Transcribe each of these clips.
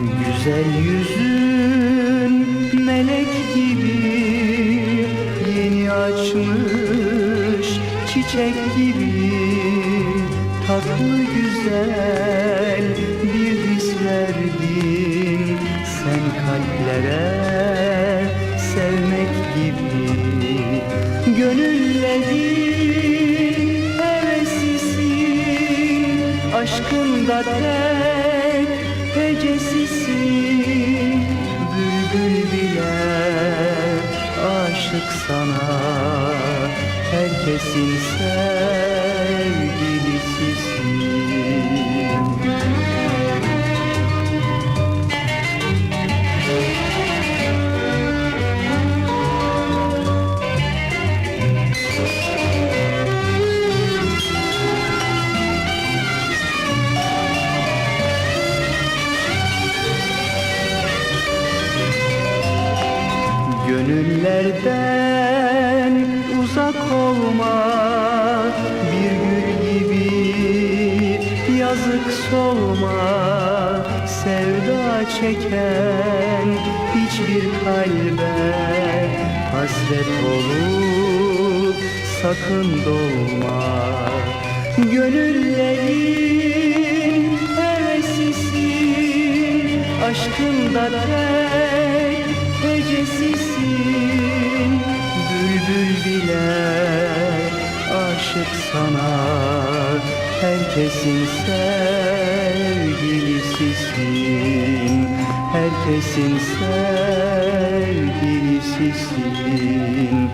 Güzel yüzün çiçek gibi Tatlı güzel bir his verdin. Sen kalplere sevmek gibi Gönüllerin hevesisin. Aşkında tek hecesisin. Bülbül bile aşık sana Herkesin sevgilisisin Gönüllerden uzak olma Bir gül gibi yazık solma. Sevda çeken hiçbir kalbe Hasret olup sakın dolma. Gönüllerin hevesisin Aşkında tek hecesisin sana. Herkesin sevgilisisin Herkesin sevgilisisin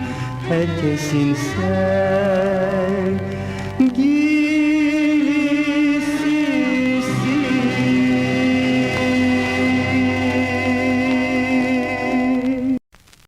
Herkesin sevgilisisin